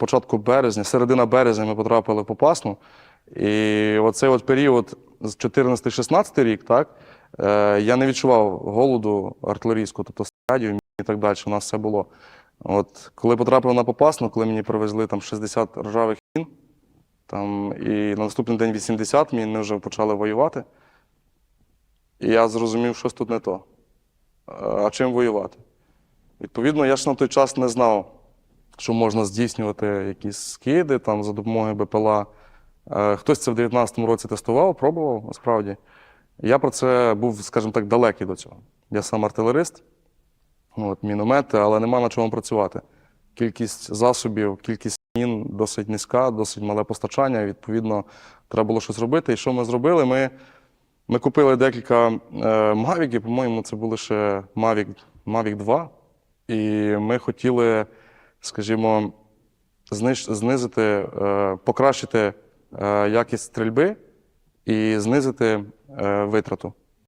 початку березня, середина березня ми потрапили в Попасну. І оцей от період з 14-16 рік, так, е, я не відчував голоду артилерійського, тобто стадію і так далі. У нас все було. От коли потрапив на Попасну, коли мені привезли там 60 ржавих мін, там, і на наступний день 80 мін, ми вже почали воювати. І я зрозумів, що тут не то. А чим воювати? Відповідно, я ж на той час не знав, що можна здійснювати якісь скиди там, за допомогою БПЛА. Е, Хтось це в 19-му році тестував, пробував, насправді. Я про це був, скажімо так, далекий до цього. Я сам артилерист, от, міномети, але нема на чому працювати. Кількість засобів, кількість мін досить низька, досить мале постачання. Відповідно, треба було щось робити. І що ми зробили? Ми, ми купили декілька е, мавіків, по-моєму, це були ще Mavic, Mavic 2. І ми хотіли, скажімо, знизити, е, покращити е, якість стрільби і знизити е, витрату.